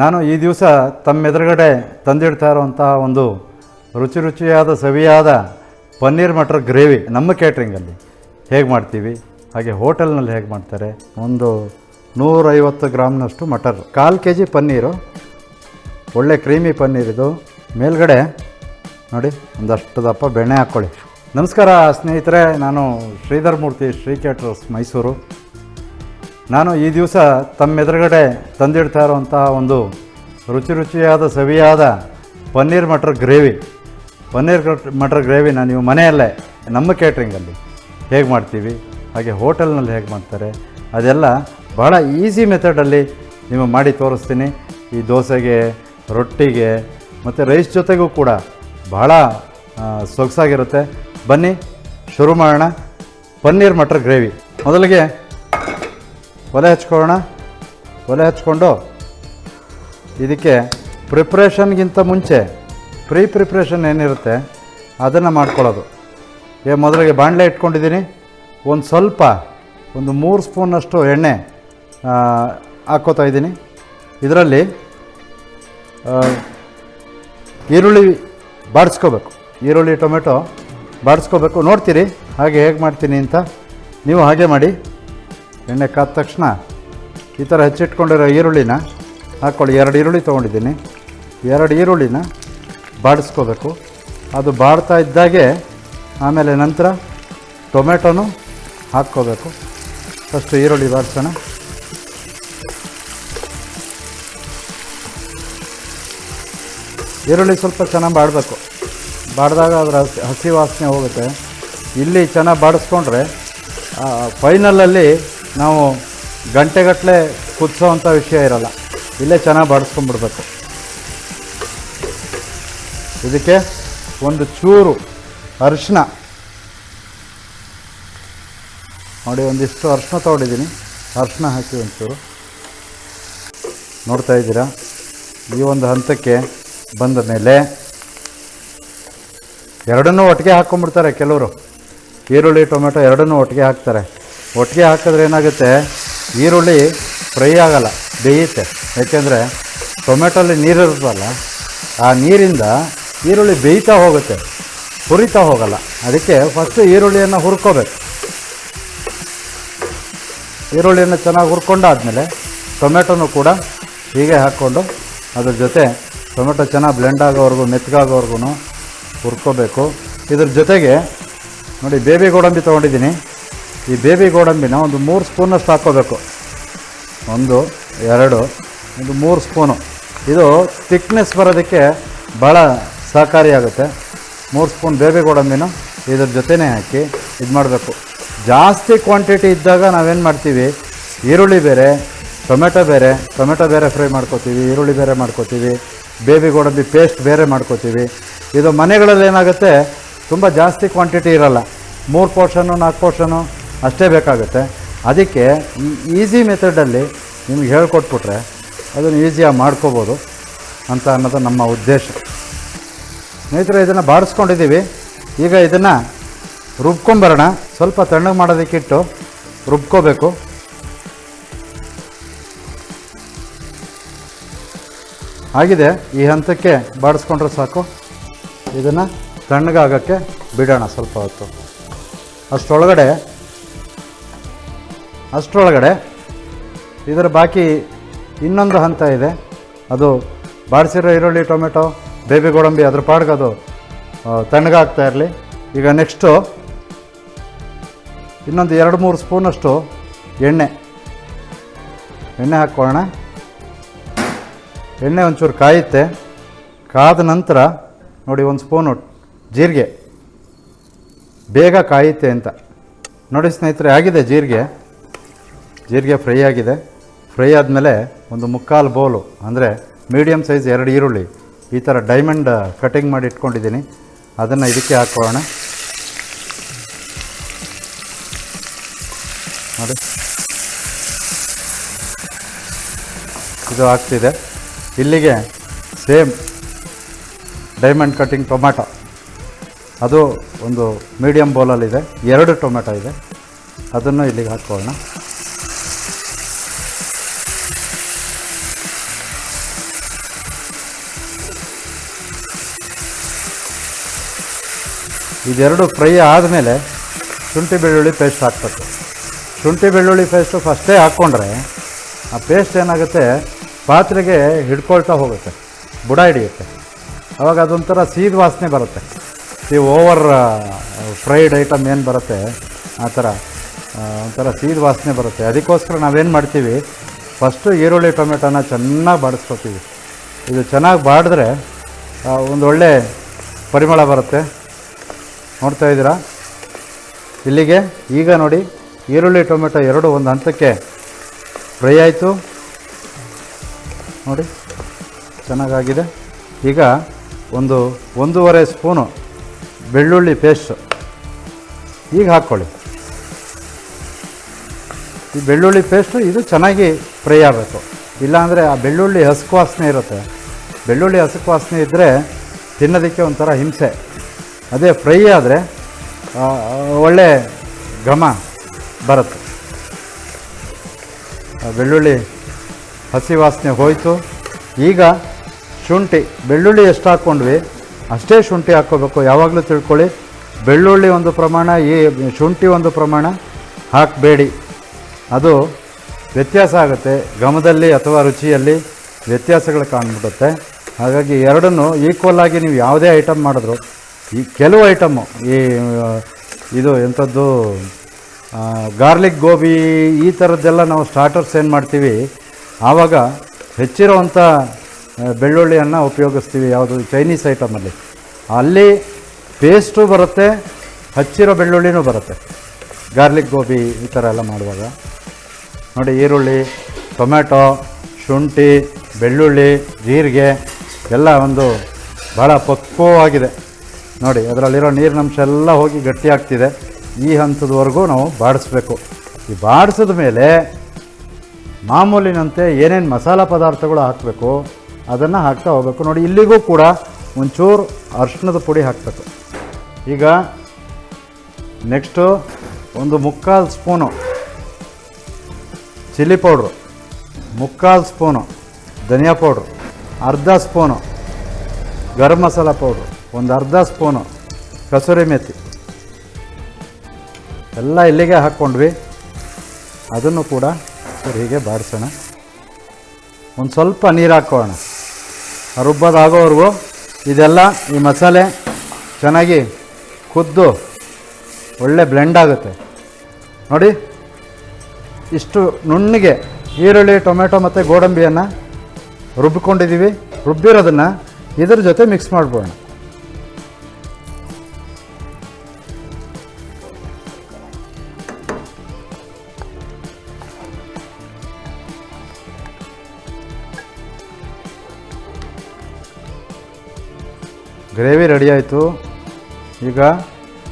ನಾನು ಈ ದಿವಸ ತಮ್ಮ ಎದುರುಗಡೆ ತಂದಿಡ್ತಾ ಇರುವಂತಹ ಒಂದು ರುಚಿ ರುಚಿಯಾದ, ಸವಿಯಾದ ಪನ್ನೀರ್ ಮಟರ್ ಗ್ರೇವಿ ನಮ್ಮ ಕ್ಯಾಟ್ರಿಂಗಲ್ಲಿ ಹೇಗೆ ಮಾಡ್ತೀವಿ, ಹಾಗೆ ಹೋಟೆಲ್ನಲ್ಲಿ ಹೇಗೆ ಮಾಡ್ತಾರೆ, ಒಂದು ನೂರೈವತ್ತು ಗ್ರಾಮ್ನಷ್ಟು ಮಟರ್, ಕಾಲು ಕೆ ಜಿ ಪನ್ನೀರು, ಒಳ್ಳೆ ಕ್ರೀಮಿ ಪನ್ನೀರ್ ಇದು. ಮೇಲ್ಗಡೆ ನೋಡಿ, ಒಂದಷ್ಟು ದಪ್ಪ ಬೆಣ್ಣೆ ಹಾಕ್ಕೊಳ್ಳಿ. ನಮಸ್ಕಾರ ಸ್ನೇಹಿತರೆ, ನಾನು ಶ್ರೀಧರ್ ಮೂರ್ತಿ, ಶ್ರೀ ಕ್ಯಾಟ್ರಸ್ ಮೈಸೂರು. ನಾನು ಈ ದಿವಸ ತಮ್ಮೆದುರುಗಡೆ ತಂದಿಡ್ತಾ ಇರುವಂತಹ ಒಂದು ರುಚಿ ರುಚಿಯಾದ ಸವಿಯಾದ ಪನ್ನೀರ್ ಮಟರ್ ಗ್ರೇವಿ. ಪನ್ನೀರ್ ಮಟರ್ ಗ್ರೇವಿನ ನೀವು ಮನೆಯಲ್ಲೇ ನಮ್ಮ ಕ್ಯಾಟ್ರಿಂಗಲ್ಲಿ ಹೇಗೆ ಮಾಡ್ತೀವಿ, ಹಾಗೆ ಹೋಟೆಲ್ನಲ್ಲಿ ಹೇಗೆ ಮಾಡ್ತಾರೆ, ಅದೆಲ್ಲ ಭಾಳ ಈಸಿ ಮೆಥಡಲ್ಲಿ ನೀವು ಮಾಡಿ ತೋರಿಸ್ತೀನಿ. ಈ ದೋಸೆಗೆ, ರೊಟ್ಟಿಗೆ ಮತ್ತು ರೈಸ್ ಜೊತೆಗೂ ಕೂಡ ಭಾಳ ಸೊಗಸಾಗಿರುತ್ತೆ. ಬನ್ನಿ, ಶುರು ಮಾಡೋಣ. ಪನ್ನೀರ್ ಮಟರ್ ಗ್ರೇವಿ. ಮೊದಲಿಗೆ ಒಲೆ ಹಚ್ಕೊಳ್ಳೋಣ? ಒಲೆ ಹಚ್ಕೊಂಡು. ಇದಕ್ಕೆ ಪ್ರಿಪ್ರೇಷನ್ಗಿಂತ ಮುಂಚೆ ಪ್ರೀ ಪ್ರಿಪ್ರೇಷನ್ ಏನಿರುತ್ತೆ, ಅದನ್ನು ಮಾಡ್ಕೊಳ್ಳೋದು. ಏ, ಮೊದಲಿಗೆ ಬಾಣಲೆ ಇಟ್ಕೊಂಡಿದ್ದೀನಿ. ಒಂದು ಸ್ವಲ್ಪ, ಒಂದು ಮೂರು ಸ್ಪೂನಷ್ಟು ಎಣ್ಣೆ ಹಾಕ್ಕೋತಾ ಇದ್ದೀನಿ. ಇದರಲ್ಲಿ ಈರುಳ್ಳಿ ಬಾಡಿಸ್ಕೋಬೇಕು ಈರುಳ್ಳಿ, ಟೊಮೆಟೊ ಬಾಡಿಸ್ಕೋಬೇಕು ನೋಡ್ತೀರಿ, ಹಾಗೆ ಹೇಗೆ ಮಾಡ್ತೀನಿ ಅಂತ. ನೀವು ಹಾಗೆ ಮಾಡಿ. ಎಣ್ಣೆ ಕಾದ ತಕ್ಷಣ ಈ ಥರ ಹೆಚ್ಚಿಟ್ಕೊಂಡಿರೋ ಈರುಳ್ಳಿನ ಹಾಕ್ಕೊಳ್ಳಿ ಎರಡು ಈರುಳ್ಳಿ ತೊಗೊಂಡಿದ್ದೀನಿ. ಎರಡು ಈರುಳ್ಳಿನ ಬಾಡಿಸ್ಕೋಬೇಕು. ಅದು ಬಾಡ್ತಾ ಇದ್ದಾಗೆ ಆಮೇಲೆ ನಂತರ ಟೊಮೆಟೊನು ಹಾಕ್ಕೋಬೇಕು. ಫಸ್ಟು ಈರುಳ್ಳಿ ಬಾಡಿಸೋಣ. ಈರುಳ್ಳಿ ಸ್ವಲ್ಪ ಚೆನ್ನಾಗಿ ಬಾಡಬೇಕು. ಬಾಡಿದಾಗ ಅದರ ಹಸಿ ಹಸಿ ವಾಸನೆ ಹೋಗುತ್ತೆ. ಇಲ್ಲಿ ಚೆನ್ನಾಗಿ ಬಾಡಿಸ್ಕೊಂಡ್ರೆ ಫೈನಲಲ್ಲಿ ನಾವು ಗಂಟೆಗಟ್ಟಲೆ ಕುದಿಸೋವಂಥ ವಿಷಯ ಇರಲ್ಲ. ಇಲ್ಲೇ ಚೆನ್ನಾಗಿ ಬಾಡಿಸ್ಕೊಂಡ್ಬಿಡ್ಬೇಕು ಇದಕ್ಕೆ ಒಂದು ಚೂರು ಅರಿಶಿನ ನೋಡಿ, ಒಂದಿಷ್ಟು ಅರಿಶಿನ ತೊಗೊಂಡಿದ್ದೀನಿ. ಅರಿಶಿನ ಹಾಕಿ ಒಂಚೂರು. ನೋಡ್ತಾ ಇದ್ದೀರಾ? ಈ ಒಂದು ಹಂತಕ್ಕೆ ಬಂದ ಮೇಲೆ ಎರಡನ್ನೂ ಒಟ್ಟಿಗೆ ಹಾಕ್ಕೊಂಡ್ಬಿಡ್ತಾರೆ ಕೆಲವರು. ಈರುಳ್ಳಿ, ಟೊಮೆಟೊ ಎರಡನ್ನೂ ಒಟ್ಟಿಗೆ ಹಾಕ್ತಾರೆ. ಒಟ್ಟಿಗೆ ಹಾಕಿದ್ರೆ ಏನಾಗುತ್ತೆ? ಈರುಳ್ಳಿ ಫ್ರೈ ಆಗಲ್ಲ, ಬೇಯುತ್ತೆ. ಯಾಕೆಂದರೆ ನೀರು ಇರುತ್ತಲ್ಲ ಆ ನೀರಿಂದ ಈರುಳ್ಳಿ ಬೇಯ್ತಾ ಹೋಗುತ್ತೆ, ಹುರಿತಾ ಹೋಗಲ್ಲ. ಅದಕ್ಕೆ ಫಸ್ಟು ಈರುಳ್ಳಿಯನ್ನು ಹುರ್ಕೋಬೇಕು. ಈರುಳ್ಳಿಯನ್ನು ಚೆನ್ನಾಗಿ ಹುರ್ಕೊಂಡಾದಮೇಲೆ ಟೊಮೆಟೊನು ಕೂಡ ಹೀಗೆ ಹಾಕ್ಕೊಂಡು ಅದ್ರ ಜೊತೆ ಟೊಮೆಟೊ ಚೆನ್ನಾಗಿ ಬ್ಲೆಂಡ್ ಆಗೋವರೆಗೂ ಮೆತ್ತಗಾಗೋವರೆಗೂ ಹುರ್ಕೋಬೇಕು. ಇದ್ರ ಜೊತೆಗೆ ನೋಡಿ, ಬೇಬಿ ಗೋಡಂಬಿ ತೊಗೊಂಡಿದ್ದೀನಿ. ಈ ಬೇಬಿ ಗೋಡಂಬಿನ ಒಂದು ಮೂರು ಸ್ಪೂನಷ್ಟು ಹಾಕ್ಕೋಬೇಕು ಒಂದು, ಎರಡು, ಒಂದು ಮೂರು ಸ್ಪೂನು. ಇದು ತಿಕ್ನೆಸ್ ಬರೋದಕ್ಕೆ ಭಾಳ ಸಹಕಾರಿಯಾಗುತ್ತೆ ಮೂರು ಸ್ಪೂನ್ ಬೇಬಿ ಗೋಡಂಬಿನ ಇದ್ರ ಜೊತೆನೇ ಹಾಕಿ ಇದು ಮಾಡಬೇಕು. ಜಾಸ್ತಿ ಕ್ವಾಂಟಿಟಿ ಇದ್ದಾಗ ನಾವೇನು ಮಾಡ್ತೀವಿ? ಈರುಳ್ಳಿ ಬೇರೆ, ಟೊಮೆಟೊ ಬೇರೆ ಟೊಮೆಟೊ ಬೇರೆ ಫ್ರೈ ಮಾಡ್ಕೋತೀವಿ, ಈರುಳ್ಳಿ ಬೇರೆ ಮಾಡ್ಕೋತೀವಿ, ಬೇಬಿ ಗೋಡಂಬಿ ಪೇಸ್ಟ್ ಬೇರೆ ಮಾಡ್ಕೋತೀವಿ. ಇದು ಮನೆಗಳಲ್ಲಿ ಏನಾಗುತ್ತೆ? ತುಂಬ ಜಾಸ್ತಿ ಕ್ವಾಂಟಿಟಿ ಇರಲ್ಲ. ಮೂರು ಪೋರ್ಷನು ನಾಲ್ಕು ಪೋರ್ಷನು ಅಷ್ಟೇ ಬೇಕಾಗುತ್ತೆ. ಅದಕ್ಕೆ ಈ ಈಸಿ ಮೆಥಡಲ್ಲಿ ನಿಮ್ಗೆ ಹೇಳ್ಕೊಟ್ಬಿಟ್ರೆ ಅದನ್ನು ಈಸಿಯಾಗಿ ಮಾಡ್ಕೋಬೋದು ಅಂತ ಅನ್ನೋದು ನಮ್ಮ ಉದ್ದೇಶ. ಸ್ನೇಹಿತರೆ, ಇದನ್ನು ಬಾಡಿಸ್ಕೊಂಡಿದ್ದೀವಿ ಈಗ ಇದನ್ನು ರುಬ್ಕೊಂಬರೋಣ ಸ್ವಲ್ಪ ತಣ್ಣಗೆ ಮಾಡೋದಕ್ಕಿಟ್ಟು ರುಬ್ಕೋಬೇಕು. ಆಗಿದೆ. ಈ ಹಂತಕ್ಕೆ ಬಾಡಿಸ್ಕೊಂಡ್ರೆ ಸಾಕು. ಇದನ್ನು ತಣ್ಣಗಾಗೋಕ್ಕೆ ಬಿಡೋಣ ಸ್ವಲ್ಪ ಹೊತ್ತು. ಅಷ್ಟರೊಳಗಡೆ ಅಷ್ಟರೊಳಗಡೆ ಇದರ ಬಾಕಿ ಇನ್ನೊಂದು ಹಂತ ಇದೆ. ಅದು ಬಾಡಿಸಿರೋ ಈರುಳ್ಳಿ, ಟೊಮೆಟೊ, ಬೇಬಿ ಗೋಡಂಬಿ ಅದ್ರ ಪಾಡ್ಗೆ ಅದು ತಣ್ಣಗಾಗ್ತಾ ಇರಲಿ. ಈಗ ನೆಕ್ಸ್ಟು ಇನ್ನೊಂದು ಎರಡು ಮೂರು ಸ್ಪೂನಷ್ಟು ಎಣ್ಣೆ. ಎಣ್ಣೆ ಹಾಕ್ಕೊಳ್ಳೋಣ. ಎಣ್ಣೆ ಒಂಚೂರು ಕಾಯುತ್ತೆ. ಕಾದ ನಂತರ ನೋಡಿ ಒಂದು ಸ್ಪೂನು ಜೀರಿಗೆ. ಬೇಗ ಕಾಯುತ್ತೆ ಅಂತ. ನೋಡಿ ಸ್ನೇಹಿತರೆ, ಆಗಿದೆ ಜೀರಿಗೆ. ಜೀರಿಗೆ ಫ್ರೈ ಆಗಿದೆ. ಫ್ರೈ ಆದಮೇಲೆ ಒಂದು ಮುಕ್ಕಾಲು ಬೌಲು, ಅಂದರೆ ಮೀಡಿಯಮ್ ಸೈಜ್ ಎರಡು ಈರುಳ್ಳಿ, ಈ ಥರ ಡೈಮಂಡ್ ಕಟಿಂಗ್ ಮಾಡಿ ಇಟ್ಕೊಂಡಿದ್ದೀನಿ. ಅದನ್ನು ಇದಕ್ಕೆ ಹಾಕೋಣ. ನೋಡಿ ಇದು ಆಗ್ತಿದೆ. ಇಲ್ಲಿಗೆ ಸೇಮ್ ಡೈಮಂಡ್ ಕಟಿಂಗ್ ಟೊಮ್ಯಾಟೊ. ಅದು ಒಂದು ಮೀಡಿಯಮ್ ಬೌಲಲ್ಲಿದೆ ಎರಡು ಟೊಮ್ಯಾಟೊ ಇದೆ. ಅದನ್ನು ಇಲ್ಲಿಗೆ ಹಾಕ್ಕೊಳ್ಳೋಣ ಇದೆರಡು ಫ್ರೈ ಆದಮೇಲೆ ಶುಂಠಿ ಬೆಳ್ಳುಳ್ಳಿ ಪೇಸ್ಟ್ ಹಾಕ್ಬೇಕು. ಶುಂಠಿ ಬೆಳ್ಳುಳ್ಳಿ ಪೇಸ್ಟು ಫಸ್ಟೇ ಹಾಕ್ಕೊಂಡ್ರೆ ಆ ಪೇಸ್ಟ್ ಏನಾಗುತ್ತೆ? ಪಾತ್ರೆಗೆ ಹಿಡ್ಕೊಳ್ತಾ ಹೋಗುತ್ತೆ. ಬುಡ ಹಿಡಿಯುತ್ತೆ. ಅವಾಗ ಅದೊಂಥರ ಸೀದ ವಾಸನೆ ಬರುತ್ತೆ. ಈ ಓವರ್ ಫ್ರೈಡ್ ಐಟಮ್ ಏನು ಬರುತ್ತೆ? ಆ ಥರ ಒಂಥರ ಸೀದ ವಾಸನೆ ಬರುತ್ತೆ. ಅದಕ್ಕೋಸ್ಕರ ನಾವೇನು ಮಾಡ್ತೀವಿ? ಫಸ್ಟು ಈರುಳ್ಳಿ, ಟೊಮೆಟೊನ ಚೆನ್ನಾಗಿ ಬಾಡಿಸ್ಕೊತೀವಿ. ಇದು ಚೆನ್ನಾಗಿ ಬಾಡಿದ್ರೆ ಒಂದು ಒಳ್ಳೆ ಪರಿಮಳ ಬರುತ್ತೆ. ನೋಡ್ತಾ ಇದ್ದೀರಾ? ಇಲ್ಲಿಗೆ ಈಗ ನೋಡಿ ಈರುಳ್ಳಿ, ಟೊಮೆಟೊ ಎರಡು ಒಂದು ಹಂತಕ್ಕೆ ಫ್ರೈ ಆಯಿತು. ನೋಡಿ, ಚೆನ್ನಾಗಾಗಿದೆ. ಈಗ ಒಂದು ಒಂದೂವರೆ ಸ್ಪೂನು ಬೆಳ್ಳುಳ್ಳಿ ಪೇಸ್ಟು. ಈಗ ಹಾಕ್ಕೊಳ್ಳಿ. ಈ ಬೆಳ್ಳುಳ್ಳಿ ಪೇಸ್ಟು ಇದು ಚೆನ್ನಾಗಿ ಫ್ರೈ ಆಗಬೇಕು. ಇಲ್ಲಾಂದರೆ ಆ ಬೆಳ್ಳುಳ್ಳಿ ಹಸ್ಕು ವಾಸನೆ ಇರುತ್ತೆ. ಬೆಳ್ಳುಳ್ಳಿ ಹಸುಕು ವಾಸನೆ ಇದ್ದರೆ ತಿನ್ನೋದಕ್ಕೆ ಒಂಥರ ಹಿಂಸೆ. ಅದೇ ಫ್ರೈ ಆದರೆ ಒಳ್ಳೆ ಘಮ ಬರುತ್ತೆ. ಬೆಳ್ಳುಳ್ಳಿ ಹಸಿ ವಾಸನೆ ಹೋಯಿತು. ಈಗ ಶುಂಠಿ, ಬೆಳ್ಳುಳ್ಳಿ ಎಷ್ಟು ಹಾಕ್ಕೊಂಡ್ವಿ ಅಷ್ಟೇ ಶುಂಠಿ ಹಾಕ್ಕೋಬೇಕು ಯಾವಾಗಲೂ ತಿಳ್ಕೊಳ್ಳಿ, ಬೆಳ್ಳುಳ್ಳಿ ಒಂದು ಪ್ರಮಾಣ, ಈ ಶುಂಠಿ ಒಂದು ಪ್ರಮಾಣ ಹಾಕಬೇಡಿ. ಅದು ವ್ಯತ್ಯಾಸ ಆಗುತ್ತೆ, ಘಮದಲ್ಲಿ ಅಥವಾ ರುಚಿಯಲ್ಲಿ ವ್ಯತ್ಯಾಸಗಳು ಕಾಣ್ಬಿಡುತ್ತೆ. ಹಾಗಾಗಿ ಎರಡನ್ನು ಈಕ್ವಲ್ ಆಗಿ ನೀವು ಯಾವುದೇ ಐಟಮ್ ಮಾಡಿದ್ರು ಈ ಕೆಲವು ಐಟಮ್ಮು ಈ ಇದು ಎಂಥದ್ದು ಗಾರ್ಲಿಕ್ ಗೋಬಿ ಈ ಥರದ್ದೆಲ್ಲ ನಾವು ಸ್ಟಾರ್ಟರ್ಸ್ ಏನು ಮಾಡ್ತೀವಿ, ಆವಾಗ ಹೆಚ್ಚಿರೋವಂಥ ಬೆಳ್ಳುಳ್ಳಿಯನ್ನು ಉಪಯೋಗಿಸ್ತೀವಿ, ಯಾವುದು ಚೈನೀಸ್ ಐಟಮಲ್ಲಿ ಅಲ್ಲಿ. ಪೇಸ್ಟು ಬರುತ್ತೆ, ಹಚ್ಚಿರೋ ಬೆಳ್ಳುಳ್ಳಿನೂ ಬರುತ್ತೆ. ಗಾರ್ಲಿಕ್ ಗೋಬಿ ಈ ಥರ ಎಲ್ಲ ಮಾಡುವಾಗ. ನೋಡಿ, ಈರುಳ್ಳಿ ಟೊಮೆಟೊ ಶುಂಠಿ, ಬೆಳ್ಳುಳ್ಳಿ, ಜೀರಿಗೆ, ಎಲ್ಲ ಒಂದು ಭಾಳ ಪಕ್ವವಾಗಿದೆ. ನೋಡಿ, ಅದರಲ್ಲಿರೋ ನೀರಿನಂಶ ಎಲ್ಲ ಹೋಗಿ ಗಟ್ಟಿಯಾಗ್ತಿದೆ. ಈ ಹಂತದವರೆಗೂ ನಾವು ಬಾಡಿಸ್ಬೇಕು. ಈ ಬಾಡಿಸಿದ ಮೇಲೆ ಮಾಮೂಲಿನಂತೆ ಏನೇನು ಮಸಾಲ ಪದಾರ್ಥಗಳು ಹಾಕಬೇಕು, ಅದನ್ನು ಹಾಕ್ತಾ ಹೋಗ್ಬೇಕು. ನೋಡಿ, ಇಲ್ಲಿಗೂ ಕೂಡ ಒಂಚೂರು ಅರ್ಶಿಣದ ಪುಡಿ ಹಾಕಬೇಕು. ಈಗ ನೆಕ್ಸ್ಟು ಒಂದು ಮುಕ್ಕಾಲು ಸ್ಪೂನು ಚಿಲ್ಲಿ ಪೌಡ್ರು, ಮುಕ್ಕಾಲು ಸ್ಪೂನು ಧನಿಯಾ ಪೌಡ್ರು, ಅರ್ಧ ಸ್ಪೂನು ಗರಂ ಮಸಾಲ ಪೌಡ್ರು. ಒಂದು ಅರ್ಧ ಸ್ಪೂನು ಕಸೂರಿ ಮೆಥಿ ಎಲ್ಲ ಇಲ್ಲಿಗೆ ಹಾಕ್ಕೊಂಡ್ವಿ. ಅದನ್ನು ಕೂಡ ಸರಿ ಹೀಗೆ ಬಾಡಿಸೋಣ ಒಂದು ಸ್ವಲ್ಪ ನೀರು ಹಾಕೋಣ. ರುಬ್ಬೋದಾಗೋವರೆಗೂ ಇದೆಲ್ಲ ಈ ಮಸಾಲೆ ಚೆನ್ನಾಗಿ ಕುದ್ದು ಒಳ್ಳೆ ಬ್ಲೆಂಡ್ ಆಗುತ್ತೆ. ನೋಡಿ, ಇಷ್ಟು ನುಣ್ಣಗೆ ಈರುಳ್ಳಿ, ಟೊಮೆಟೊ ಮತ್ತು ಗೋಡಂಬಿಯನ್ನು ರುಬ್ಬಿಕೊಂಡಿದ್ದೀವಿ. ರುಬ್ಬಿರೋದನ್ನು ಇದ್ರ ಜೊತೆ ಮಿಕ್ಸ್ ಮಾಡ್ಬೋಣ. ಗ್ರೇವಿ ರೆಡಿ ಆಯಿತು. ಈಗ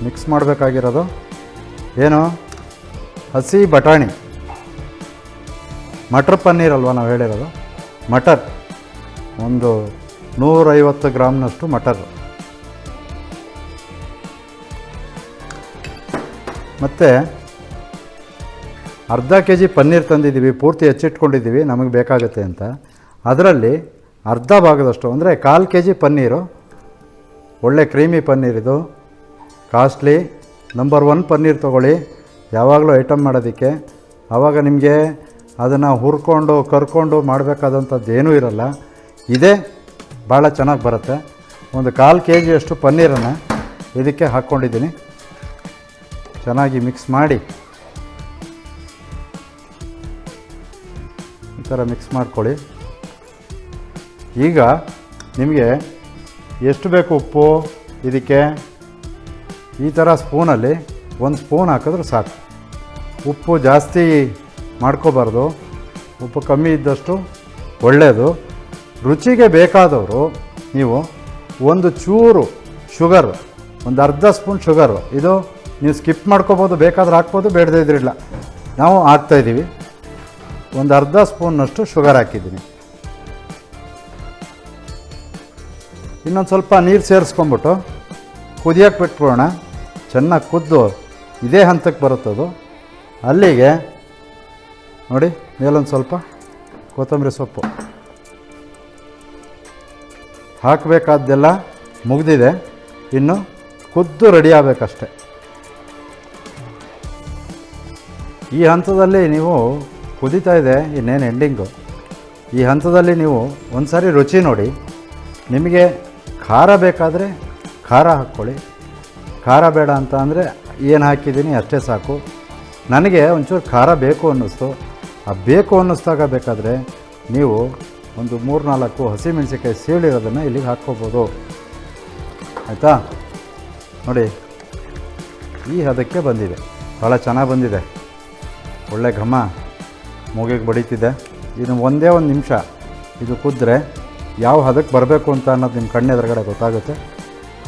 ಮಿಕ್ಸ್ ಮಾಡಬೇಕಾಗಿರೋದು. ಏನು? ಹಸಿ ಬಟಾಣಿ. ಮಟರ್ ಪನ್ನೀರ್ ಅಲ್ವಾ ನಾವು ಹೇಳಿರೋದು? ಮಟರ್. ಒಂದು ನೂರೈವತ್ತು ಗ್ರಾಮ್ನಷ್ಟು ಮಟರ್. ಮತ್ತು ಅರ್ಧ ಕೆ ಜಿ ಪನ್ನೀರ್ ತಂದಿದ್ದೀವಿ, ಪೂರ್ತಿ ಹೆಚ್ಚಿಟ್ಕೊಂಡಿದ್ದೀವಿ, ನಮಗೆ ಬೇಕಾಗುತ್ತೆ ಅಂತ. ಅದರಲ್ಲಿ ಅರ್ಧ ಭಾಗದಷ್ಟು, ಅಂದರೆ ಕಾಲು ಕೆ ಜಿ ಪನ್ನೀರು ಒಳ್ಳೆ ಕ್ರೀಮಿ ಪನ್ನೀರ್ ಇದು. ಕಾಸ್ಟ್ಲಿ. ನಂಬರ್ ಒನ್ ಪನ್ನೀರ್ ತೊಗೊಳ್ಳಿ. ಯಾವಾಗಲೂ ಐಟಮ್ ಮಾಡೋದಕ್ಕೆ. ಆವಾಗ ನಿಮಗೆ ಅದನ್ನು ಹುರ್ಕೊಂಡು, ಕರ್ಕೊಂಡು ಮಾಡಬೇಕಾದಂಥದ್ದು ಏನೂ ಇರಲ್ಲ. ಇದೇ ಭಾಳ ಚೆನ್ನಾಗಿ ಬರುತ್ತೆ. ಒಂದು ಕಾಲು ಕೆ ಜಿಯಷ್ಟು ಪನ್ನೀರನ್ನು ಇದಕ್ಕೆ ಹಾಕ್ಕೊಂಡಿದ್ದೀನಿ. ಚೆನ್ನಾಗಿ ಮಿಕ್ಸ್ ಮಾಡಿ. ಈ ಥರ ಮಿಕ್ಸ್ ಮಾಡ್ಕೊಳ್ಳಿ. ಈಗ ನಿಮಗೆ ಎಷ್ಟು ಬೇಕು ಉಪ್ಪು, ಇದಕ್ಕೆ ಈ ಥರ ಸ್ಪೂನಲ್ಲಿ ಒಂದು ಸ್ಪೂನ್ ಹಾಕಿದ್ರೆ ಸಾಕು. ಉಪ್ಪು ಜಾಸ್ತಿ ಮಾಡ್ಕೋಬಾರ್ದು. ಉಪ್ಪು ಕಮ್ಮಿ ಇದ್ದಷ್ಟು ಒಳ್ಳೆಯದು. ರುಚಿಗೆ ಬೇಕಾದವರು ನೀವು ಒಂದು ಚೂರು ಶುಗರ್, ಒಂದು ಅರ್ಧ ಸ್ಪೂನ್ ಶುಗರು, ಇದು ನೀವು ಸ್ಕಿಪ್ ಮಾಡ್ಕೋಬೋದು, ಬೇಕಾದ್ರೆ ಹಾಕ್ಬೋದು, ಬೇಡದೇ ಇದ್ರಿಲ್ಲ ನಾವು ಹಾಕ್ತಾಯಿದ್ದೀವಿ ಒಂದು ಅರ್ಧ ಸ್ಪೂನ್ನಷ್ಟು ಶುಗರ್ ಹಾಕಿದ್ದೀನಿ. ಇನ್ನೊಂದು ಸ್ವಲ್ಪ ನೀರು ಸೇರಿಸ್ಕೊಂಬಿಟ್ಟು ಕುದಿಯೋಕೆ ಬಿಟ್ಕೊಳ್ಳೋಣ ಚೆನ್ನಾಗಿ ಕುದ್ದು ಇದೇ ಹಂತಕ್ಕೆ ಬರುತ್ತದು ಅಲ್ಲಿಗೆ ನೋಡಿ, ಮೇಲೊಂದು ಸ್ವಲ್ಪ ಕೊತ್ತಂಬರಿ ಸೊಪ್ಪು. ಹಾಕಬೇಕಾದ್ದೆಲ್ಲ ಮುಗಿದಿದೆ. ಇನ್ನು ಕುದ್ದು ರೆಡಿ ಆಗಬೇಕಷ್ಟೆ. ಈ ಹಂತದಲ್ಲಿ ನೀವು ಕುದೀತಾ ಇದೆ, ಇನ್ನೇನು ಎಂಡಿಂಗು ಈ ಹಂತದಲ್ಲಿ ನೀವು ಒಂದು ಸಾರಿ ರುಚಿ ನೋಡಿ. ನಿಮಗೆ ಖಾರ ಬೇಕಾದರೆ ಖಾರ ಹಾಕ್ಕೊಳ್ಳಿ. ಖಾರ ಬೇಡ ಅಂತ ಅಂದರೆ ಏನು ಹಾಕಿದ್ದೀನಿ ಅಷ್ಟೇ ಸಾಕು. ನನಗೆ ಒಂಚೂರು ಖಾರ ಬೇಕು ಅನ್ನಿಸ್ತು. ಆ ಬೇಕು ಅನ್ನಿಸ್ದಾಗ ಬೇಕಾದರೆ ನೀವು ಒಂದು ಮೂರು ನಾಲ್ಕು ಹಸಿಮೆಣಸಿಕಾಯಿ ಸೀಳಿರೋದನ್ನು ಇಲ್ಲಿಗೆ ಹಾಕ್ಕೋಬೋದು. ಆಯಿತಾ? ನೋಡಿ, ಈ ಹದಕ್ಕೆ ಬಂದಿದೆ. ಭಾಳ ಚೆನ್ನಾಗಿ ಬಂದಿದೆ. ಒಳ್ಳೆ ಘಮ. ಮೂಗಿಗೆ ಬಡಿತಿದೆ. ಇದು ಒಂದೇ ಒಂದು ನಿಮಿಷ. ಇದು ಕುದ್ರೆ ಯಾವ ಹದಕ್ಕೆ ಬರಬೇಕು ಅಂತ ಅನ್ನೋದು ನಿಮ್ಮ ಕಣ್ಣು ಎದುರುಗಡೆ ಗೊತ್ತಾಗುತ್ತೆ.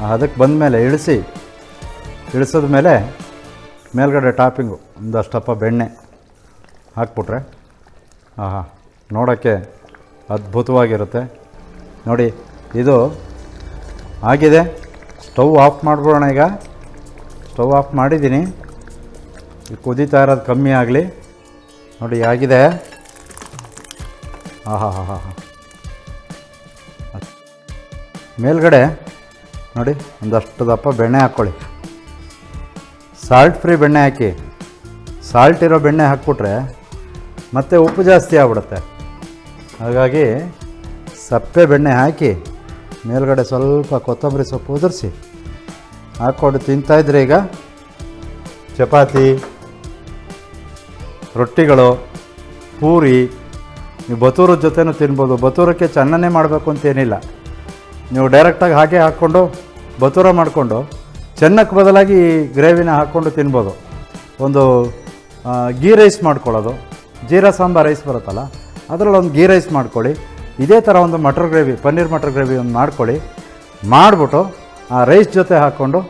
ಆ ಹದಕ್ಕೆ ಬಂದ ಮೇಲೆ ಇಳಿಸಿ, ಇಳಿಸಿದ ಮೇಲೆ ಮೇಲ್ಗಡೆ ಟಾಪಿಂಗು ಒಂದಷ್ಟಪ್ಪ ಬೆಣ್ಣೆ ಹಾಕ್ಬಿಟ್ರೆ, ಆಹಾ, ನೋಡೋಕ್ಕೆ ಅದ್ಭುತವಾಗಿರುತ್ತೆ. ನೋಡಿ, ಇದು ಆಗಿದೆ. ಸ್ಟವ್ ಆಫ್ ಮಾಡ್ಬಿಡೋಣ ಈಗ. ಸ್ಟವ್ ಆಫ್ ಮಾಡಿದ್ದೀನಿ. ಕುದೀತಾ ಇರೋದು ಕಮ್ಮಿ ಆಗಲಿ. ನೋಡಿ, ಆಗಿದೆ. ಆಹಾ ಹಾ ಹಾ ಹಾ ಮೇಲ್ಗಡೆ ನೋಡಿ, ಒಂದಷ್ಟು ದಪ್ಪ ಬೆಣ್ಣೆ ಹಾಕ್ಕೊಳ್ಳಿ. ಸಾಲ್ಟ್ ಫ್ರೀ ಬೆಣ್ಣೆ ಹಾಕಿ. ಸಾಲ್ಟ್ ಇರೋ ಬೆಣ್ಣೆ ಹಾಕ್ಬಿಟ್ರೆ ಮತ್ತೆ ಉಪ್ಪು ಜಾಸ್ತಿ ಆಗ್ಬಿಡುತ್ತೆ. ಹಾಗಾಗಿ ಸಪ್ಪೆ ಬೆಣ್ಣೆ ಹಾಕಿ ಮೇಲ್ಗಡೆ ಸ್ವಲ್ಪ ಕೊತ್ತಂಬರಿ ಸೊಪ್ಪು ಉದುರಿಸಿ. ಹಾಕ್ಕೊಂಡು ತಿಂತಾಯಿದ್ರೆ ಈಗ ಚಪಾತಿ, ರೊಟ್ಟಿಗಳು, ಪೂರಿ, ನೀವು ಬತೂರದ ಜೊತೆನೂ ತಿನ್ಬೋದು. ಬತೂರಕ್ಕೆ ಚೆನ್ನೇ ಮಾಡಬೇಕು ಅಂತೇನಿಲ್ಲ ನೀವು ಡೈರೆಕ್ಟಾಗಿ ಹಾಗೆ ಹಾಕ್ಕೊಂಡು, ಬತೂರ ಮಾಡಿಕೊಂಡು, ಚೆನ್ನಕ್ಕೆ ಬದಲಾಗಿ ಈ ಗ್ರೇವಿನ ಹಾಕ್ಕೊಂಡು ತಿನ್ಬೋದು. ಒಂದು ಗೀ ರೈಸ್ ಮಾಡ್ಕೊಳ್ಳೋದು. ಜೀರಾ ಸಾಂಬಾರ್ ರೈಸ್ ಬರುತ್ತಲ್ಲ ಅದರಲ್ಲಿ ಒಂದು ಗೀ ರೈಸ್ ಮಾಡ್ಕೊಳ್ಳಿ. ಇದೇ ಥರ ಒಂದು ಮಟರ್ ಗ್ರೇವಿ ಪನ್ನೀರ್ ಮಟರ್ ಗ್ರೇವಿ ಒಂದು ಮಾಡ್ಕೊಳ್ಳಿ. ಮಾಡಿಬಿಟ್ಟು, ಆ ರೈಸ್ ಜೊತೆ ಹಾಕ್ಕೊಂಡು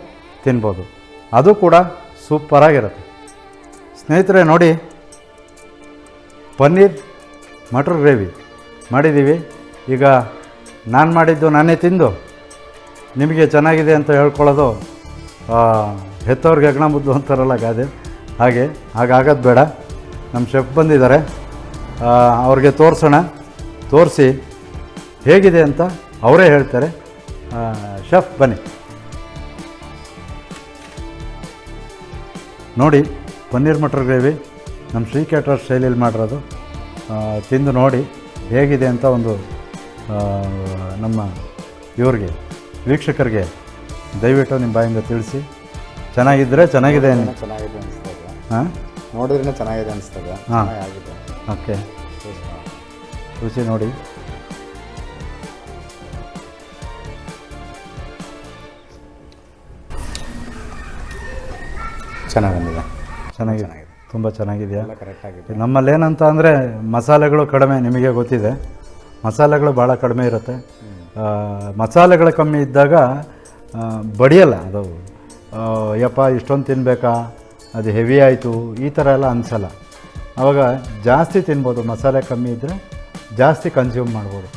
ತಿನ್ಬೋದು. ಅದು ಕೂಡ ಸೂಪರಾಗಿರುತ್ತೆ ಸ್ನೇಹಿತರೆ, ನೋಡಿ, ಪನ್ನೀರ್ ಮಟರ್ ಗ್ರೇವಿ ಮಾಡಿದ್ದೀವಿ. ಈಗ ನಾನು ಮಾಡಿದ್ದು ನಾನೇ ತಿಂದು ನಿಮಗೆ ಚೆನ್ನಾಗಿದೆ ಅಂತ ಹೇಳ್ಕೊಳ್ಳೋದು ಹೆತ್ತವ್ರಿಗೆ ಹೆಗ್ಣ ಮುದ್ದು ಅಂತಾರಲ್ಲ ಗಾದೆ. ಹಾಗೆ ಹಾಗಾಗೋದು ಬೇಡ. ನಮ್ಮ ಶೆಫ್ ಬಂದಿದ್ದಾರೆ. ಅವ್ರಿಗೆ ತೋರಿಸೋಣ. ತೋರಿಸಿ ಹೇಗಿದೆ ಅಂತ ಅವರೇ ಹೇಳ್ತಾರೆ. ಶೆಫ್ ಬನ್ನಿ. ನೋಡಿ, ಪನ್ನೀರ್ ಮಟರ್ ಗ್ರೇವಿ ನಮ್ಮ ಶ್ರೀ ಕ್ಯಾಟರ್ ಶೈಲಿಯಲ್ಲಿ ಮಾಡಿರೋದು. ತಿಂದು ನೋಡಿ ಹೇಗಿದೆ ಅಂತ ಒಂದು ನಮ್ಮ ಇವ್ರಿಗೆ ವೀಕ್ಷಕರಿಗೆ ದಯವಿಟ್ಟು ನಿಮ್ಮ ಬಾಯಿಂದ ತಿಳಿಸಿ. ಚೆನ್ನಾಗಿದ್ದರೆ ಚೆನ್ನಾಗಿದೆ ಚೆನ್ನಾಗಿದೆ ಅನಿಸ್ತದೆ. ಹಾಂ? ನೋಡಿದ್ರೆ ಚೆನ್ನಾಗಿದೆ ಅನಿಸ್ತದೆ. ಹಾಂ. ಆಗಿದೆ. ಓಕೆ. ರುಚಿ ನೋಡಿ. ಚೆನ್ನಾಗಿ ಬಂದಿದೆ. ಚೆನ್ನಾಗಿದೆ. ತುಂಬ ಚೆನ್ನಾಗಿದೆಯಾ? ಕರೆಕ್ಟಾಗಿದೆ ಕರೆಕ್ಟ್ ನಮ್ಮಲ್ಲಿ ಏನಂತ ಅಂದರೆ ಮಸಾಲೆಗಳು ಕಡಿಮೆ ನಿಮಗೆ ಗೊತ್ತಿದೆ. ಮಸಾಲೆಗಳು ಭಾಳ ಕಡಿಮೆ ಇರುತ್ತೆ. ಮಸಾಲೆಗಳು ಕಮ್ಮಿ ಇದ್ದಾಗ ಬಡಿಯಲ್ಲ ಅದು. ಯಪ್ಪ, ಇಷ್ಟೊಂದು ತಿನ್ನಬೇಕಾ ಅದು ಹೆವಿ ಆಯಿತು. ಈ ಥರ ಎಲ್ಲ ಅನಿಸಲ್ಲ. ಆವಾಗ ಜಾಸ್ತಿ ತಿನ್ಬೋದು. ಮಸಾಲೆ ಕಮ್ಮಿ ಇದ್ದರೆ ಜಾಸ್ತಿ ಕನ್ಸ್ಯೂಮ್ ಮಾಡ್ಬೋದು.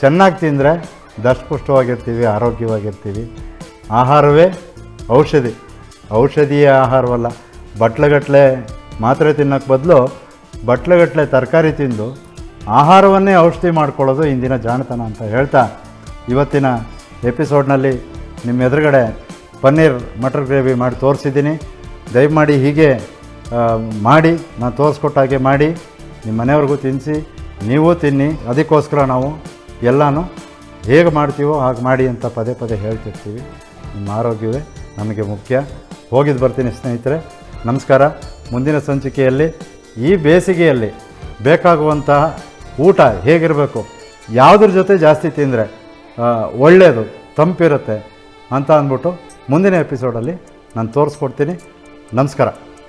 ಚೆನ್ನಾಗಿ ತಿಂದರೆ ದಷ್ಟಪುಷ್ಟವಾಗಿರ್ತೀವಿ, ಆರೋಗ್ಯವಾಗಿರ್ತೀವಿ. ಆಹಾರವೇ ಔಷಧಿ. ಔಷಧಿಯ ಆಹಾರವಲ್ಲ. ಬಟ್ಲೆಗಟ್ಟಲೆ ಮಾತ್ರೆ ತಿನ್ನೋಕ್ಕೆ ಬದಲು ಬಟ್ಲೆಗಟ್ಟಲೆ ತರಕಾರಿ ತಿಂದು ಆಹಾರವನ್ನೇ ಔಷಧಿ ಮಾಡ್ಕೊಳ್ಳೋದು ಇಂದಿನ ಜಾಣತನ ಅಂತ ಹೇಳ್ತಾ ಇವತ್ತಿನ ಎಪಿಸೋಡ್ನಲ್ಲಿ ನಿಮ್ಮ ಎದುರುಗಡೆ ಪನ್ನೀರ್ ಮಟರ್ ಗ್ರೇವಿ ಮಾಡಿ ತೋರಿಸಿದ್ದೀನಿ. ದಯಮಾಡಿ ಹೀಗೆ ಮಾಡಿ, ನಾನು ತೋರಿಸ್ಕೊಟ್ಟ ಹಾಗೆ ಮಾಡಿ, ನಿಮ್ಮ ಮನೆಯವ್ರಿಗೂ ತಿನ್ನಿಸಿ, ನೀವೂ ತಿನ್ನಿ, ಅದಕ್ಕೋಸ್ಕರ ನಾವು ಎಲ್ಲನೂ ಹೇಗೆ ಮಾಡ್ತೀವೋ ಹಾಗೆ ಮಾಡಿ ಅಂತ ಪದೇ ಪದೇ ಹೇಳ್ತಿರ್ತೀವಿ. ನಿಮ್ಮ ಆರೋಗ್ಯವೇ ನಮಗೆ ಮುಖ್ಯ. ಹೋಗಿದ್ದು ಬರ್ತೀನಿ ಸ್ನೇಹಿತರೆ. ನಮಸ್ಕಾರ. ಮುಂದಿನ ಸಂಚಿಕೆಯಲ್ಲಿ ಈ ಬೇಸಿಗೆಯಲ್ಲಿ ಬೇಕಾಗುವಂತಹ ಊಟ ಹೇಗಿರಬೇಕು? ಯಾವುದ್ರ ಜೊತೆ ಜಾಸ್ತಿ ತಿಂದರೆ ಒಳ್ಳೆಯದು ತಂಪಿರುತ್ತೆ ಅಂತ ಅಂದ್ಬಿಟ್ಟು ಮುಂದಿನ ಎಪಿಸೋಡಲ್ಲಿ ನಾನು ತೋರಿಸ್ಕೊಡ್ತೀನಿ. ನಮಸ್ಕಾರ.